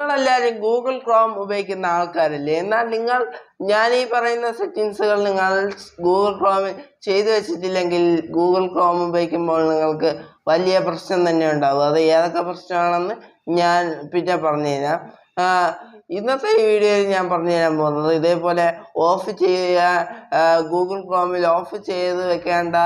നിങ്ങളെല്ലാവരും Google Chrome ഉപയോഗിക്കുന്ന ആൾക്കാരല്ലേ? എന്നാൽ നിങ്ങൾ ഞാൻ ഈ പറയുന്ന സെറ്റിങ്സുകൾ നിങ്ങൾ ഗൂഗിൾ ക്രോമിൽ ചെയ്തു വെച്ചിട്ടില്ലെങ്കിൽ ഗൂഗിൾ ക്രോം ഉപയോഗിക്കുമ്പോൾ നിങ്ങൾക്ക് വലിയ പ്രശ്നം തന്നെ ഉണ്ടാകും അത് ഏതൊക്കെ പ്രശ്നമാണെന്ന് ഞാൻ പിന്നെ പറഞ്ഞുതരാം. തരാം ഇന്നത്തെ ഈ വീഡിയോയിൽ ഞാൻ പറഞ്ഞു തരാൻ പോകുന്നത് ഇതേപോലെ ഓഫ് ചെയ്യാൻ ഗൂഗിൾ ക്രോമിൽ ഓഫ് ചെയ്ത് വെക്കേണ്ട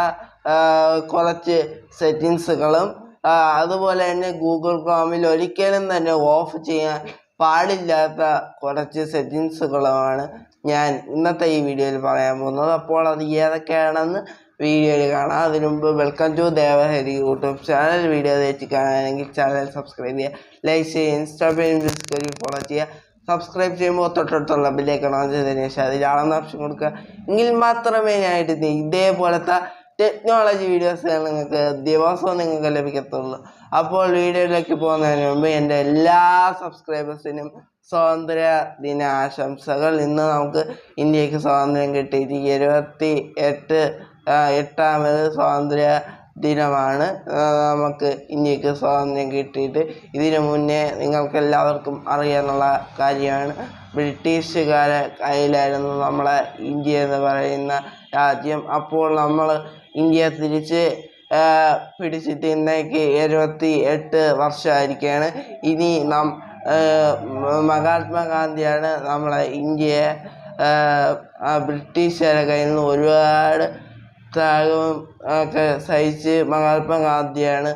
കുറച്ച് സെറ്റിങ്സുകളും അതുപോലെ തന്നെ ഗൂഗിൾ ക്രോമിൽ ഒരിക്കലും തന്നെ ഓഫ് ചെയ്യാൻ പാടില്ലാത്ത കുറച്ച് സെറ്റിങ്സുകളുമാണ് ഞാൻ ഇന്നത്തെ ഈ വീഡിയോയിൽ പറയാൻ പോകുന്നത്. അപ്പോൾ അത് ഏതൊക്കെയാണെന്ന് വീഡിയോയിൽ കാണാം. അതിനു മുമ്പ് welcome to Devahari YouTube channel. Video തെറ്റി കാണാനെങ്കിൽ ചാനൽ സബ്സ്ക്രൈബ് ചെയ്യുക. ലൈക്ക് ചെയ്യുക. ഇൻസ്റ്റാഗ്രാം ഡിസ്കവരി ഫോളോ ചെയ്യുക. സബ്സ്ക്രൈബ് ചെയ്യുമ്പോൾ തൊട്ടടുത്തുള്ള ബില്ലേക്ക് ഓൺ ചെയ്തതിന് ശേഷം ആളെന്ന ഓപ്ഷൻ കൊടുക്കുക. എങ്കിൽ മാത്രമേ ഞാനായിട്ട് ഇതേപോലത്തെ ടെക്നോളജി വീഡിയോസ് നിങ്ങൾക്ക് ദിവസവും നിങ്ങൾക്ക് ലഭിക്കത്തുള്ളൂ. അപ്പോൾ വീഡിയോയിലേക്ക് പോകുന്നതിന് മുമ്പ് എന്റെ എല്ലാ സബ്സ്ക്രൈബേഴ്സിനും സ്വാതന്ത്ര്യ ദിന ആശംസകൾ ഇന്ന് നമുക്ക് ഇന്ത്യയ്ക്ക് സ്വാതന്ത്ര്യം കിട്ടിയിട്ട് ഇരുപത്തി എട്ട് എട്ടാമത് സ്വാതന്ത്ര്യ ദിനമാണ്. നമുക്ക് ഇന്ത്യയ്ക്ക് സ്വാതന്ത്ര്യം കിട്ടിയിട്ട് ഇതിനു മുന്നേ നിങ്ങൾക്ക് എല്ലാവർക്കും അറിയാനുള്ള കാര്യമാണ്. ബ്രിട്ടീഷുകാരെ കയ്യിലായിരുന്നു നമ്മളെ ഇന്ത്യ എന്ന് പറയുന്ന രാജ്യം. അപ്പോൾ നമ്മൾ ഇന്ത്യ തിരിച്ച് പിടിച്ചിട്ട് ഇന്നേക്ക് എഴുപത്തി എട്ട് വർഷമായിരിക്കുകയാണ് ഇനി നാം മഹാത്മാഗാന്ധിയാണ് നമ്മളെ ഇന്ത്യയെ ആ കയ്യിൽ നിന്ന് ഒരുപാട് ത്യാഗവും ഒക്കെ സഹിച്ച് മഹാത്മാഗാന്ധിയാണ്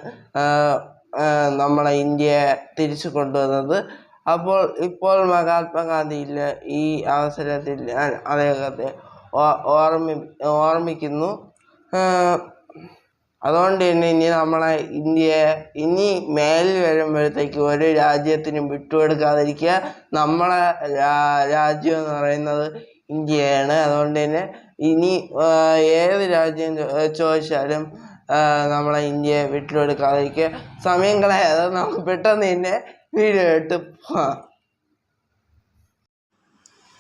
നമ്മളെ ഇന്ത്യയെ തിരിച്ചു കൊണ്ടുവന്നത്. അപ്പോൾ ഇപ്പോൾ മഹാത്മാഗാന്ധി ഇല്ല ഈ അവസരത്തിൽ ഞാൻ അദ്ദേഹത്തെ ഓർമ്മി ഓർമ്മിക്കുന്നു. അതുകൊണ്ട് തന്നെ ഇനി നമ്മളെ ഇന്ത്യയെ ഇനി മേലിൽ വരുമ്പോഴത്തേക്ക് ഒരു രാജ്യത്തിനും വിട്ടുകൊടുക്കാതിരിക്കുക. നമ്മളെ രാജ്യം എന്ന് പറയുന്നത് ഇന്ത്യയാണ്. അതുകൊണ്ട് തന്നെ ഇനി ഏത് രാജ്യം ചോദിച്ചാലും നമ്മളെ ഇന്ത്യയെ വിട്ടുകൊടുക്കാതിരിക്കുക. സമയം കളയാതെ നമുക്ക് പെട്ടെന്ന് തന്നെ വീഡിയോ ഇട്ട് പോവാം.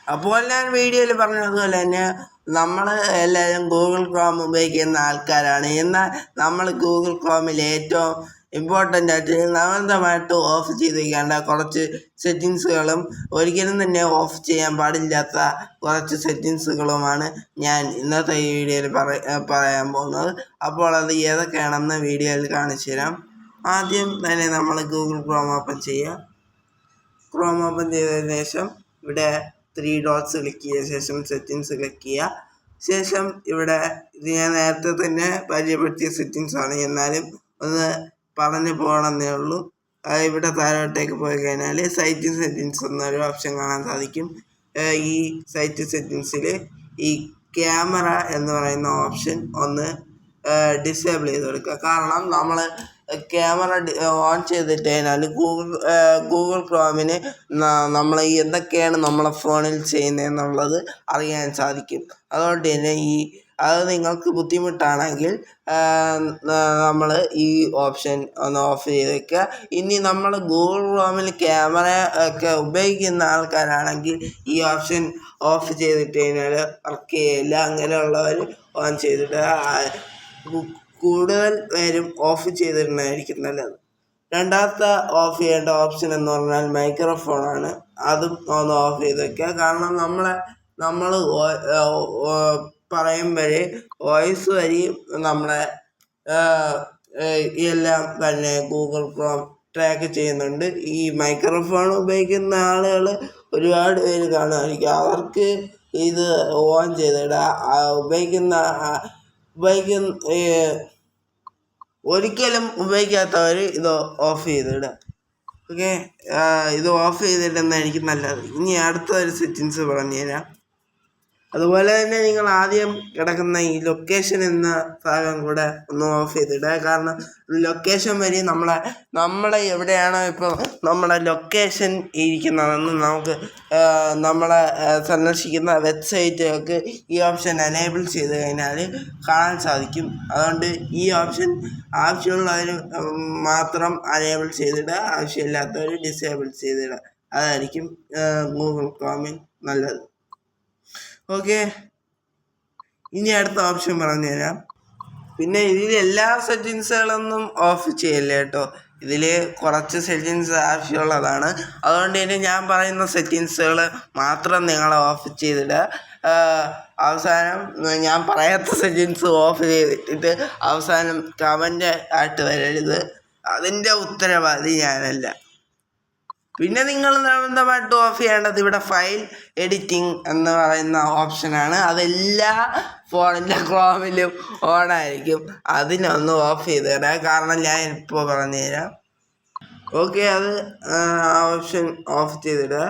അപ്പോൾ ഞാൻ വീഡിയോയിൽ പറഞ്ഞതുപോലെ തന്നെ നമ്മൾ എല്ലാവരും ഗൂഗിൾ ക്രോം ഉപയോഗിക്കുന്ന ആൾക്കാരാണ്. എന്നാൽ നമ്മൾ ഗൂഗിൾ ക്രോമിൽ ഏറ്റവും ഇമ്പോർട്ടന്റ് ആയിട്ട് നിർബന്ധമായിട്ട് ഓഫ് ചെയ്ത് വയ്ക്കേണ്ട കുറച്ച് സെറ്റിങ്സുകളും ഒരിക്കലും തന്നെ ഓഫ് ചെയ്യാൻ പാടില്ലാത്ത കുറച്ച് സെറ്റിങ്സുകളുമാണ് ഞാൻ ഇന്നത്തെ ഈ വീഡിയോയിൽ പറ പറയാൻ പോകുന്നത്. അപ്പോൾ അത് ഏതൊക്കെയാണെന്ന് വീഡിയോയിൽ കാണിച്ചു തരാം. ആദ്യം തന്നെ നമ്മൾ ഗൂഗിൾ ക്രോം ഓപ്പൺ ചെയ്യുക. ക്രോം ഓപ്പൺ ചെയ്തതിന് ശേഷം ഇവിടെ ത്രീ ഡോട്ട്സ് ക്ലിക്ക് ചെയ്ത ശേഷം സെറ്റിങ്സ് ക്ലിക്ക് ചെയ്യുക. ശേഷം ഇവിടെ ഇത് ഞാൻ നേരത്തെ തന്നെ പരിചയപ്പെടുത്തിയ സെറ്റിങ്സ് ആണ്. എന്നാലും ഒന്ന് പറഞ്ഞു പോകണമെന്നേ ഉള്ളൂ. ഇവിടെ താഴോട്ടേക്ക് പോയി കഴിഞ്ഞാൽ സൈറ്റ് സെറ്റിങ്സ് എന്നൊരു ഓപ്ഷൻ കാണാൻ സാധിക്കും. ഈ സൈറ്റ് സെറ്റിങ്സിൽ ഈ ക്യാമറ എന്ന് പറയുന്ന ഓപ്ഷൻ ഒന്ന് ഡിസേബിൾ ചെയ്ത് കൊടുക്കുക. കാരണം നമ്മൾ ക്യാമറ ഓൺ ചെയ്തിട്ട് കഴിഞ്ഞാൽ ഗൂഗിൾ ഗൂഗിൾ ക്രോമിന് നമ്മൾ എന്തൊക്കെയാണ് നമ്മളെ ഫോണിൽ ചെയ്യുന്നതെന്നുള്ളത് അറിയാൻ സാധിക്കും. അതുകൊണ്ട് തന്നെ ഈ അത് നിങ്ങൾക്ക് ബുദ്ധിമുട്ടാണെങ്കിൽ നമ്മൾ ഈ ഓപ്ഷൻ ഒന്ന് ഓഫ് ചെയ്ത് വെക്കുക ഇനി നമ്മൾ ഗൂഗിൾ ക്രോമിൽ ക്യാമറ ഒക്കെ ഉപയോഗിക്കുന്ന ആൾക്കാരാണെങ്കിൽ ഈ ഓപ്ഷൻ ഓഫ് ചെയ്തിട്ട് കഴിഞ്ഞാൽ വർക്ക് ചെയ്യില്ല. അങ്ങനെയുള്ളവർ ഓൺ ചെയ്തിട്ട് കൂടുതൽ പേരും ഓഫ് ചെയ്തിടുന്നതായിരിക്കും നല്ലത്. രണ്ടാമത്തെ ഓഫ് ചെയ്യേണ്ട ഓപ്ഷൻ എന്ന് പറഞ്ഞാൽ മൈക്രോഫോണാണ്. അതും ഒന്ന് ഓഫ് ചെയ്ത് വെക്കുക. കാരണം നമ്മളെ നമ്മൾ പറയുമ്പോഴേ വോയിസ് വരെയും നമ്മളെ എല്ലാം തന്നെ ഗൂഗിൾ ക്രോം ട്രാക്ക് ചെയ്യുന്നുണ്ട്. ഈ മൈക്രോഫോൺ ഉപയോഗിക്കുന്ന ആളുകൾ ഒരുപാട് പേര് കാണുമായിരിക്കും. അവർക്ക് ഇത് ഓൺ ചെയ്തിടുക ഉപയോഗിക്കുന്ന ഉപയോഗിക്കുന്ന ഒരിക്കലും ഉപയോഗിക്കാത്തവർ ഇത് ഓഫ് ചെയ്തിടുക. ഓക്കെ ഇത് ഓഫ് ചെയ്തിടുന്നതായിരിക്കും നല്ലത്. ഇനി അടുത്തൊരു സെറ്റിങ്സ് പറഞ്ഞു തരാം അതുപോലെ തന്നെ നിങ്ങൾ ആദ്യം കിടക്കുന്ന ഈ ലൊക്കേഷൻ എന്ന ഭാഗം കൂടെ ഒന്ന് ഓഫ് ചെയ്തിടുക. കാരണം ലൊക്കേഷൻ വഴി നമ്മളെ നമ്മളെ എവിടെയാണോ ഇപ്പോൾ നമ്മുടെ ലൊക്കേഷൻ ഇരിക്കുന്നതെന്ന് നമുക്ക് നമ്മളെ സന്ദർശിക്കുന്ന വെബ്സൈറ്റുകൾക്ക് ഈ ഓപ്ഷൻ എനേബിൾ ചെയ്ത് കഴിഞ്ഞാൽ കാണാൻ സാധിക്കും. അതുകൊണ്ട് ഈ ഓപ്ഷൻ ആവശ്യമുള്ളവർ മാത്രം അനേബിൾ ചെയ്തിടുക. ആവശ്യമില്ലാത്തവർ ഡിസേബിൾ ചെയ്തിടുക. അതായിരിക്കും ഗൂഗിൾ ക്രോമിൽ നല്ലത്. ഓക്കെ. ഇനി അടുത്ത ഓപ്ഷൻ പറഞ്ഞു തരാം പിന്നെ ഇതിൽ എല്ലാ സെറ്റിങ്സുകളൊന്നും ഓഫ് ചെയ്യല്ല കേട്ടോ? ഇതിൽ കുറച്ച് സെറ്റിങ്സ് ആവശ്യമുള്ളതാണ്. അതുകൊണ്ട് തന്നെ ഞാൻ പറയുന്ന സെറ്റിങ്സുകൾ മാത്രം നിങ്ങൾ ഓഫ് ചെയ്തിട്ട് അവസാനം ഞാൻ പറയാത്ത സെറ്റിങ്സ് ഓഫ് ചെയ്തിട്ട് അവസാനം കമന്റ് ആയിട്ട് വരരുത്. അതിന്റെ ഉത്തരവാദി ഞാനല്ല. പിന്നെ നിങ്ങൾ നിർബന്ധമായിട്ട് ഓഫ് ചെയ്യേണ്ടത് ഇവിടെ ഫയൽ എഡിറ്റിംഗ് എന്ന് പറയുന്ന ഓപ്ഷനാണ് അതെല്ലാ ഫോണിന്റെ ക്രോമിലും ഓണായിരിക്കും അതിനൊന്ന് ഓഫ് ചെയ്ത് തരാം. കാരണം ഞാൻ ഇപ്പോൾ പറഞ്ഞുതരാം. ഓക്കെ അത് ഓപ്ഷൻ ഓഫ് ചെയ്തിടുക.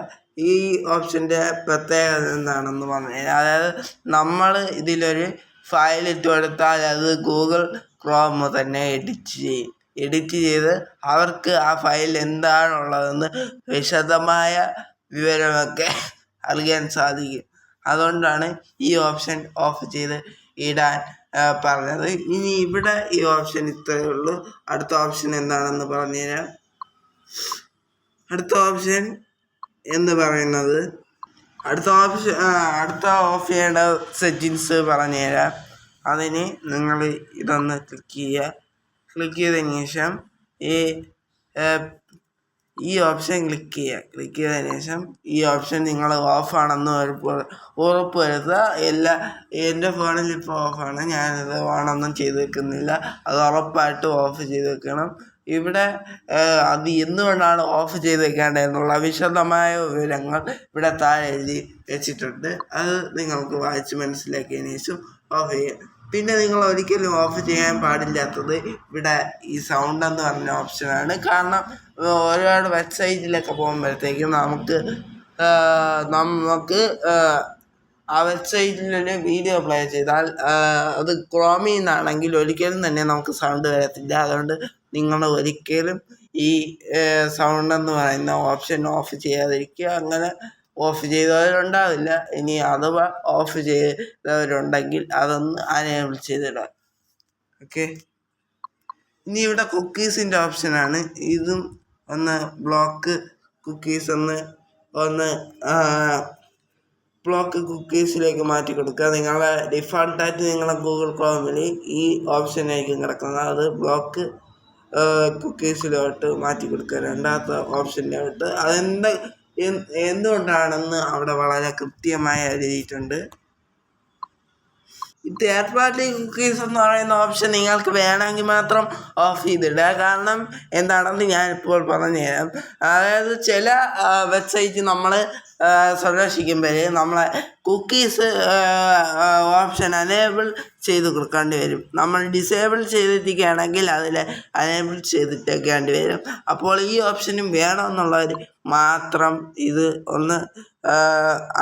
ഈ ഓപ്ഷന്റെ പ്രത്യേകത എന്താണെന്ന് പറഞ്ഞുതരാം. അതായത് നമ്മൾ ഇതിലൊരു ഫയൽ ഇട്ട് കൊടുത്താൽ അത് ഗൂഗിൾ ക്രോം തന്നെ എഡിറ്റ് ചെയ്യും. എഡിറ്റ് ചെയ്ത് അവർക്ക് ആ ഫയൽ എന്താണുള്ളതെന്ന് വിശദമായ വിവരമൊക്കെ അറിയാൻ സാധിക്കും. അതുകൊണ്ടാണ് ഈ ഓപ്ഷൻ ഓഫ് ചെയ്ത് ഇടാൻ പറഞ്ഞത്. ഇനി ഇവിടെ ഈ ഓപ്ഷൻ ഇത്രയേ ഉള്ളൂ. അടുത്ത ഓപ്ഷൻ എന്താണെന്ന് പറഞ്ഞുതരാം അടുത്ത ഓപ്ഷൻ എന്ന് പറയുന്നത് അടുത്ത ഓപ്ഷൻ അടുത്ത ഓഫ് ചെയ്യേണ്ട സെറ്റിങ്സ് പറഞ്ഞുതരാം അതിന് നിങ്ങൾ ഇതൊന്ന് ക്ലിക്ക് ചെയ്യുക. ക്ലിക്ക് ചെയ്തതിന് ശേഷം ഈ ഈ ഓപ്ഷൻ ക്ലിക്ക് ചെയ്യുക. ക്ലിക്ക് ചെയ്തതിന് ശേഷം ഈ ഓപ്ഷൻ നിങ്ങൾ ഓഫാണെന്ന് ഉറപ്പ് വരുത്തുക. എല്ലാ എന്റെ ഫോണിൽ ഇപ്പോൾ ഓഫാണ് ഞാനിത് ഓണൊന്നും ചെയ്ത് വെക്കുന്നില്ല. അത് ഉറപ്പായിട്ട് ഓഫ് ചെയ്ത് വെക്കണം. ഇവിടെ അത് എന്തുകൊണ്ടാണ് ഓഫ് ചെയ്ത് വെക്കേണ്ടതെന്നുള്ള വിശദമായ വിവരങ്ങൾ ഇവിടെ താഴെ എഴുതി വെച്ചിട്ടുണ്ട്. അത് നിങ്ങൾക്ക് വായിച്ച് മനസ്സിലാക്കിയതിന് ശേഷം ഓഫ് ചെയ്യാം. പിന്നെ നിങ്ങൾ ഒരിക്കലും ഓഫ് ചെയ്യാൻ പാടില്ലാത്തത് ഇവിടെ ഈ സൗണ്ട് എന്ന് പറഞ്ഞ ഓപ്ഷനാണ്. കാരണം ഒരുപാട് വെബ്സൈറ്റിലൊക്കെ പോകുമ്പോഴത്തേക്കും നമുക്ക് നമുക്ക് ആ വെബ്സൈറ്റിലൊരു വീഡിയോ പ്ലേ ചെയ്താൽ അത് ക്രോമിൽ നിന്നാണെങ്കിൽ ഒരിക്കലും തന്നെ നമുക്ക് സൗണ്ട് വരത്തില്ല. അതുകൊണ്ട് നിങ്ങൾ ഒരിക്കലും ഈ സൗണ്ട് എന്ന് പറയുന്ന ഓപ്ഷൻ ഓഫ് ചെയ്യാതിരിക്കുക. അങ്ങനെ ഓഫ് ചെയ്തവരുണ്ടാവില്ല. ഇനി അഥവാ ഓഫ് ചെയ്തവരുണ്ടെങ്കിൽ അതൊന്ന് അനേബിൾ ചെയ്തിടാം. ഓക്കെ? ഇനി ഇവിടെ കുക്കീസിന്റെ ഓപ്ഷനാണ്. ഇതും ഒന്ന് ബ്ലോക്ക് കുക്കീസ് ഒന്ന് ഒന്ന് ബ്ലോക്ക് കുക്കീസിലേക്ക് മാറ്റി കൊടുക്കുക. നിങ്ങളെ ഡിഫാൾട്ടായിട്ട് നിങ്ങളെ ഗൂഗിൾ ക്രോമിൽ ഈ ഓപ്ഷനായിരിക്കും കിടക്കുന്നത്. അത് ബ്ലോക്ക് കുക്കീസിലോട്ട് മാറ്റി കൊടുക്കുക. രണ്ടാമത്തെ ഓപ്ഷനിലോട്ട്. അതെന്ത് എന്തുകൊണ്ടാണെന്ന് അവിടെ വളരെ കൃത്യമായി എഴുതിയിട്ടുണ്ട്. ഈ തേർഡ് പാർട്ടി കുക്കീസ് എന്ന് പറയുന്ന ഓപ്ഷൻ നിങ്ങൾക്ക് വേണമെങ്കിൽ മാത്രം ഓഫ് ചെയ്തിടുക കാരണം എന്താണെന്ന് ഞാനിപ്പോൾ ഇപ്പോൾ പറഞ്ഞു തരാം അതായത് ചില വെബ്സൈറ്റ് നമ്മൾ സന്ദർശിക്കുമ്പോൾ നമ്മളെ കുക്കീസ് ഓപ്ഷൻ അനേബിൾ ചെയ്ത് കൊടുക്കേണ്ടി വരും. നമ്മൾ ഡിസേബിൾ ചെയ്തിരിക്കുകയാണെങ്കിൽ അതിൽ അനേബിൾ ചെയ്തിട്ടേക്കേണ്ടി വരും. അപ്പോൾ ഈ ഓപ്ഷനും വേണമെന്നുള്ളവർ മാത്രം ഇത് ഒന്ന്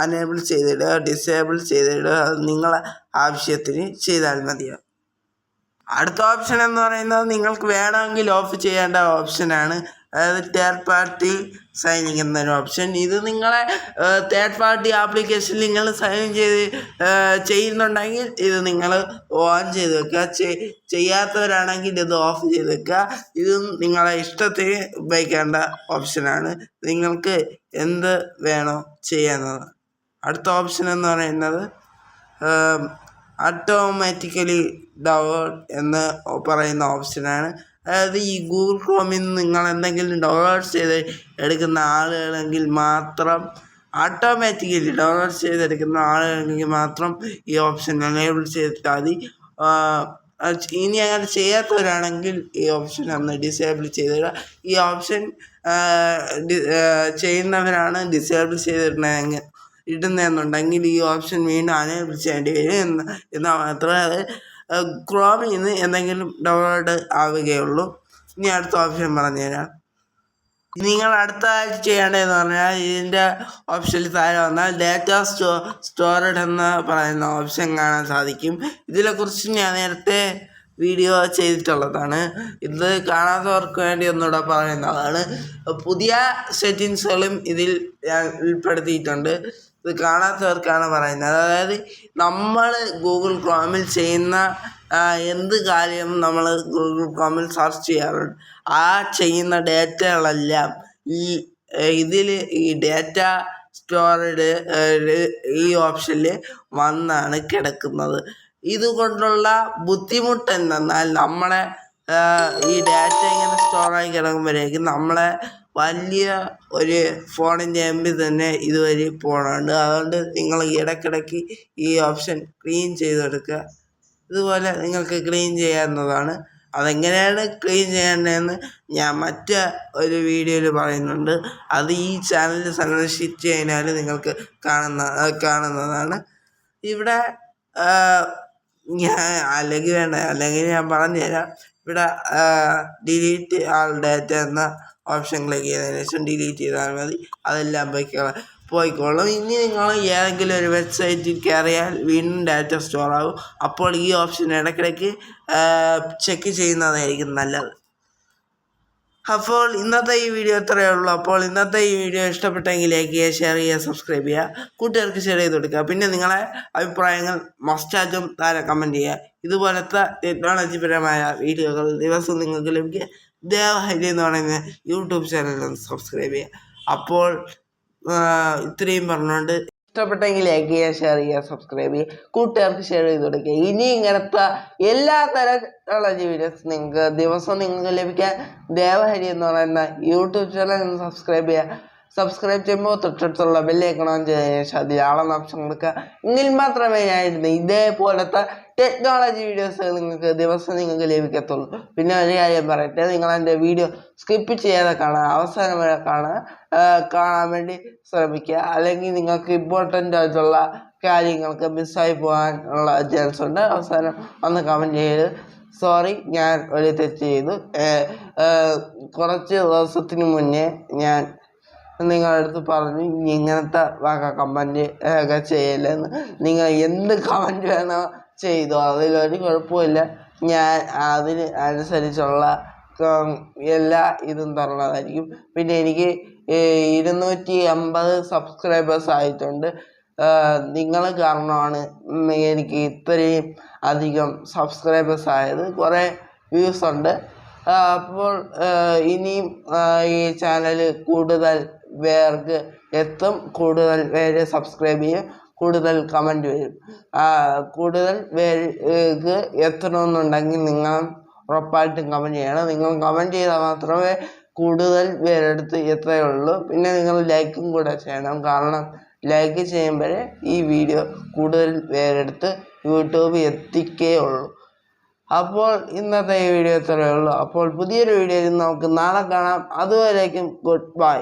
അനേബിൾ ചെയ്തിടുക ഡിസേബിൾ ചെയ്തിടുക. അത് നിങ്ങളെ ആവശ്യത്തിന് ചെയ്താൽ മതിയാവും. അടുത്ത ഓപ്ഷൻ എന്ന് പറയുന്നത് നിങ്ങൾക്ക് വേണമെങ്കിൽ ഓഫ് ചെയ്യേണ്ട ഓപ്ഷനാണ് അതായത് തേർഡ് പാർട്ടി സൈനിങ് എന്നൊരു ഓപ്ഷൻ ഇത് നിങ്ങളെ തേർഡ് പാർട്ടി ആപ്ലിക്കേഷൻ നിങ്ങൾ സൈൻ ചെയ്ത് ചെയ്യുന്നുണ്ടെങ്കിൽ ഇത് നിങ്ങൾ ഓൺ ചെയ്ത് വെക്കുക. ചെയ്യാത്തവരാണെങ്കിൽ ഇത് ഓഫ് ചെയ്ത് വെക്കുക. ഇതും നിങ്ങളെ ഇഷ്ടത്തിന് ഉപയോഗിക്കേണ്ട ഓപ്ഷനാണ് നിങ്ങൾക്ക് എന്ത് വേണോ ചെയ്യാവുന്നത് അടുത്ത ഓപ്ഷൻ എന്ന് പറയുന്നത് ഓട്ടോമാറ്റിക്കലി ഡൗൺലോഡ് എന്ന് പറയുന്ന ഓപ്ഷനാണ് അതായത് ഈ ഗൂഗിൾ ക്രോമിൽ നിന്ന് നിങ്ങൾ എന്തെങ്കിലും ഡൗൺലോഡ് ചെയ്ത് എടുക്കുന്ന ആളുകളെങ്കിൽ മാത്രം ഓട്ടോമാറ്റിക്കലി ഡൗൺലോഡ് ചെയ്തെടുക്കുന്ന ആളുകളെങ്കിൽ മാത്രം ഈ ഓപ്ഷൻ എനേബിൾ ചെയ്തിട്ടാൽ മതി. ഇനി അങ്ങനെ ചെയ്യാത്തവരാണെങ്കിൽ ഈ ഓപ്ഷൻ അന്ന് ഡിസേബിൾ ചെയ്തിടുക. ഈ ഓപ്ഷൻ ചെയ്യുന്നവരാണ് ഡിസേബിൾ ചെയ്തിടണമെങ്കിൽ ഇടുന്നതെന്നുണ്ടെങ്കിൽ ഈ ഓപ്ഷൻ വീണ്ടും അനേബിൾ ചെയ്യേണ്ടി വരും എന്ന് എന്നാൽ മാത്രമേ അത് ക്രോമിൽ നിന്ന് എന്തെങ്കിലും ഡൗൺലോഡ് ആവുകയുള്ളൂ. ഇനി അടുത്ത ഓപ്ഷൻ പറഞ്ഞുതരാം. നിങ്ങൾ അടുത്ത ആഴ്ച ചെയ്യേണ്ടതെന്ന് പറഞ്ഞാൽ ഇതിന്റെ ഓപ്ഷനിൽ താഴെ വന്നാൽ ഡാറ്റ സ്റ്റോ സ്റ്റോറഡ് എന്ന് പറയുന്ന ഓപ്ഷൻ കാണാൻ സാധിക്കും. ഇതിനെക്കുറിച്ച് ഞാൻ നേരത്തെ വീഡിയോ ചെയ്തിട്ടുള്ളതാണ്. ഇത് കാണാത്തവർക്ക് വേണ്ടി ഒന്നുകൂടെ പറയുന്നതാണ്. പുതിയ സെറ്റിങ്സുകളും ഇതിൽ ഞാൻ ഉൾപ്പെടുത്തിയിട്ടുണ്ട്. ഇത് കാണാത്തവർക്കാണ് പറയുന്നത്. അതായത് നമ്മൾ ഗൂഗിൾ ക്രോമിൽ ചെയ്യുന്ന എന്ത് കാര്യം നമ്മൾ ഗൂഗിൾ ക്രോമിൽ സെർച്ച് ചെയ്യാറുണ്ട്. ആ ചെയ്യുന്ന ഡേറ്റകളെല്ലാം ഈ ഇതിൽ ഈ ഡേറ്റ സ്റ്റോറേജ് ഈ ഓപ്ഷനിൽ വന്നാണ് കിടക്കുന്നത്. ഇതുകൊണ്ടുള്ള ബുദ്ധിമുട്ട് എന്തെന്നാൽ നമ്മളെ ഈ ഡാറ്റ ഇങ്ങനെ സ്റ്റോറായി കിടക്കുമ്പോഴേക്കും നമ്മളെ വലിയ ഒരു ഫോണിന്റെ എം ബി തന്നെ ഇതുവഴി പോകുന്നുണ്ട് അതുകൊണ്ട് നിങ്ങൾ ഇടയ്ക്കിടയ്ക്ക് ഈ ഓപ്ഷൻ ക്ലീൻ ചെയ്തെടുക്കുക. ഇതുപോലെ നിങ്ങൾക്ക് ക്ലീൻ ചെയ്യാവുന്നതാണ്. അതെങ്ങനെയാണ് ക്ലീൻ ചെയ്യേണ്ടതെന്ന് ഞാൻ മറ്റ് ഒരു വീഡിയോയിൽ പറയുന്നുണ്ട്. അത് ഈ ചാനൽ സന്ദർശിച്ച് കഴിഞ്ഞാൽ നിങ്ങൾക്ക് കാണുന്ന കാണുന്നതാണ്. ഇവിടെ ഞാൻ അല്ലെങ്കിൽ വേണ്ട അല്ലെങ്കിൽ ഞാൻ പറഞ്ഞുതരാം. ഇവിടെ ഡിലീറ്റ് ആൾ ഡാറ്റ എന്ന ഓപ്ഷൻ ക്ലിക്ക് ചെയ്തതിന് ശേഷം ഡിലീറ്റ് ചെയ്താൽ മതി. അതെല്ലാം പോയിക്കോളാം. പോയിക്കോളും. ഇനി നിങ്ങൾ ഏതെങ്കിലും ഒരു വെബ്സൈറ്റിൽ കയറിയാൽ വീണ്ടും ഡാറ്റ സ്റ്റോർ ആകും അപ്പോൾ ഈ ഓപ്ഷൻ ഇടയ്ക്കിടയ്ക്ക് ചെക്ക് ചെയ്യുന്നതായിരിക്കും നല്ലത്. അപ്പോൾ ഇന്നത്തെ ഈ വീഡിയോ ഇത്രയേ ഉള്ളൂ. അപ്പോൾ ഇന്നത്തെ ഈ വീഡിയോ ഇഷ്ടപ്പെട്ടെങ്കിൽ ലൈക്ക് ചെയ്യുക ഷെയർ ചെയ്യുക സബ്സ്ക്രൈബ് ചെയ്യുക. കൂട്ടുകാർക്ക് ഷെയർ ചെയ്ത് കൊടുക്കുക. പിന്നെ നിങ്ങളെ അഭിപ്രായങ്ങൾ മസ്റ്റാറ്റും താഴെ കമന്റ് ചെയ്യുക. ഇതുപോലത്തെ ടെക്നോളജിപരമായ വീഡിയോകൾ ദിവസവും നിങ്ങൾക്ക് ലഭിക്കുക. ദേവഹരി എന്ന് പറയുന്ന യൂട്യൂബ് ചാനൽ സബ്സ്ക്രൈബ് ചെയ്യുക. അപ്പോൾ ഇത്രയും പറഞ്ഞുകൊണ്ട് ഇഷ്ടപ്പെട്ടെങ്കിൽ ലൈക്ക് ചെയ്യുക ഷെയർ ചെയ്യുക സബ്സ്ക്രൈബ് ചെയ്യുക കൂട്ടുകാർക്ക് ഷെയർ ചെയ്ത് കൊടുക്കുക. ഇനി ഇങ്ങനത്തെ എല്ലാ തരത്തിലുള്ള വീഡിയോസ് നിങ്ങൾക്ക് ദിവസം നിങ്ങൾക്ക് ലഭിക്കാൻ ദേവഹരി എന്ന് പറയുന്ന യൂട്യൂബ് ചാനൽ സബ്സ്ക്രൈബ് ചെയ്യുക. സബ്സ്ക്രൈബ് ചെയ്യുമ്പോൾ തൊട്ടടുത്തുള്ള ബെല്ലേക്ക് ഓൺ ശേഷം അതിൽ ആളെന്ന ഓപ്ഷൻ കൊടുക്കുക. എങ്കിൽ മാത്രമേ ഞാൻ ഇതേപോലത്തെ ടെക്നോളജി വീഡിയോസ് നിങ്ങൾക്ക് ദിവസം നിങ്ങൾക്ക് ലഭിക്കത്തുള്ളൂ. പിന്നെ ഒരു കാര്യം പറയട്ടെ നിങ്ങൾ എന്റെ വീഡിയോ സ്കിപ്പ് ചെയ്യാതെ കാണാൻ അവസാനം വരെ കാണുക ആ, കാണാൻ വേണ്ടി ശ്രമിക്കുക. അല്ലെങ്കിൽ നിങ്ങൾക്ക് ഇമ്പോർട്ടന്റ് ആയിട്ടുള്ള കാര്യങ്ങൾക്ക് മിസ്സായി പോകാനുള്ള ചാൻസ് ഉണ്ട്. അവസാനം ഒന്ന് കമന്റ് ചെയ്ത് സോറി ഞാൻ ഒരു തെറ്റ് ചെയ്തു. കുറച്ച് ദിവസത്തിന് മുന്നേ ഞാൻ നിങ്ങളുടെ അടുത്ത് പറഞ്ഞു ഇങ്ങനത്തെ വക കമന്റ് ഒക്കെ ചെയ്യല്ലെന്ന്. നിങ്ങൾ എന്ത് കമന്റ് വേണോ ചെയ്തോ. അതിലൊരു കുഴപ്പമില്ല ഞാൻ അതിന് അനുസരിച്ചുള്ള എല്ലാ ഇതും തരണതായിരിക്കും പിന്നെ എനിക്ക് ഇരുന്നൂറ്റി അമ്പത് സബ്സ്ക്രൈബേഴ്സ് ആയിട്ടുണ്ട്. നിങ്ങൾ കാരണമാണ് എനിക്ക് ഇത്രയും അധികം സബ്സ്ക്രൈബേഴ്സ് ആയത്. കുറേ വ്യൂസ് ഉണ്ട്. അപ്പോൾ ഇനിയും ഈ ചാനൽ കൂടുതൽ പേർക്ക് എത്തും. കൂടുതൽ പേര് സബ്സ്ക്രൈബ് ചെയ്യും. കൂടുതൽ കമന്റ് വരും. കൂടുതൽ പേർക്ക് എത്തണമെന്നുണ്ടെങ്കിൽ നിങ്ങൾ ഉറപ്പായിട്ടും കമന്റ് ചെയ്യണം. നിങ്ങൾ കമന്റ് ചെയ്താൽ മാത്രമേ കൂടുതൽ പേരെടുത്ത് എത്തുകയുള്ളൂ പിന്നെ നിങ്ങൾ ലൈക്കും കൂടെ ചെയ്യണം. കാരണം ലൈക്ക് ചെയ്യുമ്പോഴേ ഈ വീഡിയോ കൂടുതൽ പേരെടുത്ത് യൂട്യൂബ് എത്തിക്കുകയുള്ളൂ അപ്പോൾ ഇന്നത്തെ ഈ വീഡിയോ ഇത്രയേ ഉള്ളൂ. അപ്പോൾ പുതിയൊരു വീഡിയോയിൽ നമുക്ക് നാളെ കാണാം. അതുവരേക്കും ഗുഡ് ബൈ